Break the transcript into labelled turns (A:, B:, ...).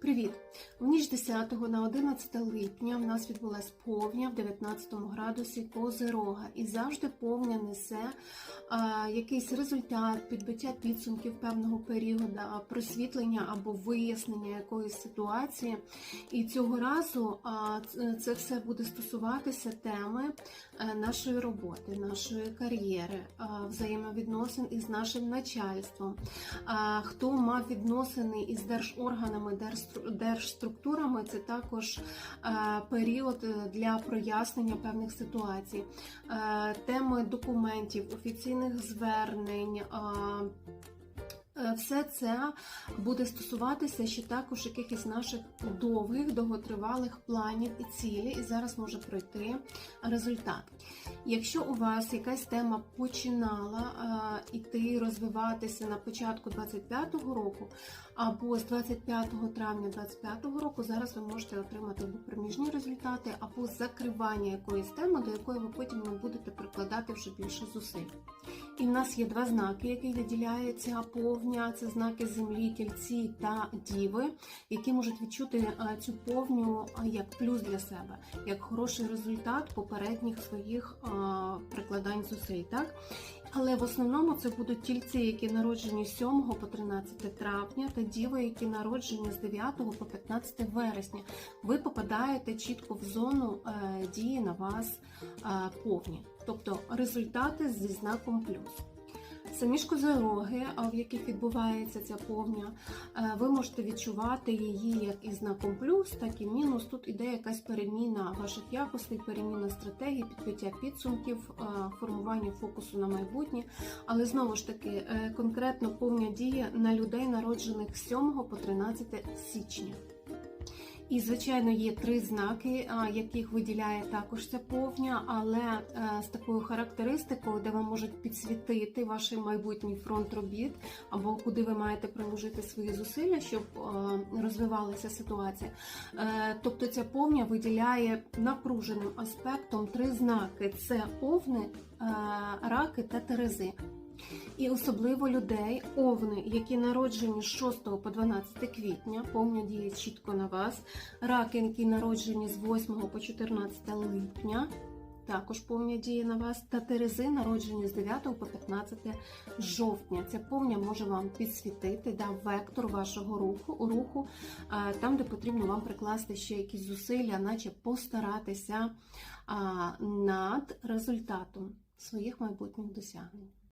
A: Привіт! В ніч 10 на 11 липня в нас відбулась повня в 19 градусі Козирога. І завжди повня несе а, якийсь результат, підбиття підсумків певного періоду, просвітлення або вияснення якоїсь ситуації. І цього разу а, це все буде стосуватися теми е, нашої роботи, нашої кар'єри, взаємовідносин із нашим начальством. А, Хто мав відносини із держорганами, держстру- держструктурами, це також е, період е, для прояснення певних ситуацій, Е, теми документів, офіційних звернень. Е, Все це буде стосуватися ще також якихось наших довгих, довготривалих планів і цілі, і зараз може пройти результат. Якщо у вас якась тема починала е, іти розвиватися на початку 25-го року, або з 25 травня 25 року, зараз ви можете отримати або проміжні результати, або закривання якоїсь теми, до якої ви потім не будете прикладати вже більше зусиль. І в нас є два знаки, які виділяються повня. Це знаки землі, тільці та діви, які можуть відчути е, цю повню е, як плюс для себе, як хороший результат попередніх своїх е, прикладань зусиль. Так? Але в основному це будуть тільці, які народжені 7 по 13 травня, та діви, які народжені з 9 по 15 вересня. Ви попадаєте чітко в зону дії на вас повні, тобто результати зі знаком плюс. Самі ж козороги, в яких відбувається ця повня, е, ви можете відчувати її як і знаком плюс, так і мінус. Тут іде якась переміна ваших якостей, переміна стратегій, підбиття підсумків, е, формування фокусу на майбутнє. Але знову ж таки, е, конкретно повня діє на людей, народжених з 7 по 13 січня. І, звичайно, є три знаки, яких виділяє також ця повня, але е, з такою характеристикою, де вам можуть підсвітити ваш майбутній фронт робіт, або куди ви маєте приложити свої зусилля, щоб е, розвивалася ситуація. Е, Тобто ця повня виділяє напруженим аспектом три знаки: це овни, раки та терези. І особливо людей, овни, які народжені з 6 по 12 квітня, повня діє чітко на вас. Раки, які народжені з 8 по 14 липня, також повня діє на вас. Та терези, народжені з 9 по 15 жовтня. Ця повня може вам підсвітити да, вектор вашого руху, руху, там, де потрібно вам прикласти ще якісь зусилля, наче постаратися над результатом своїх майбутніх досягнень.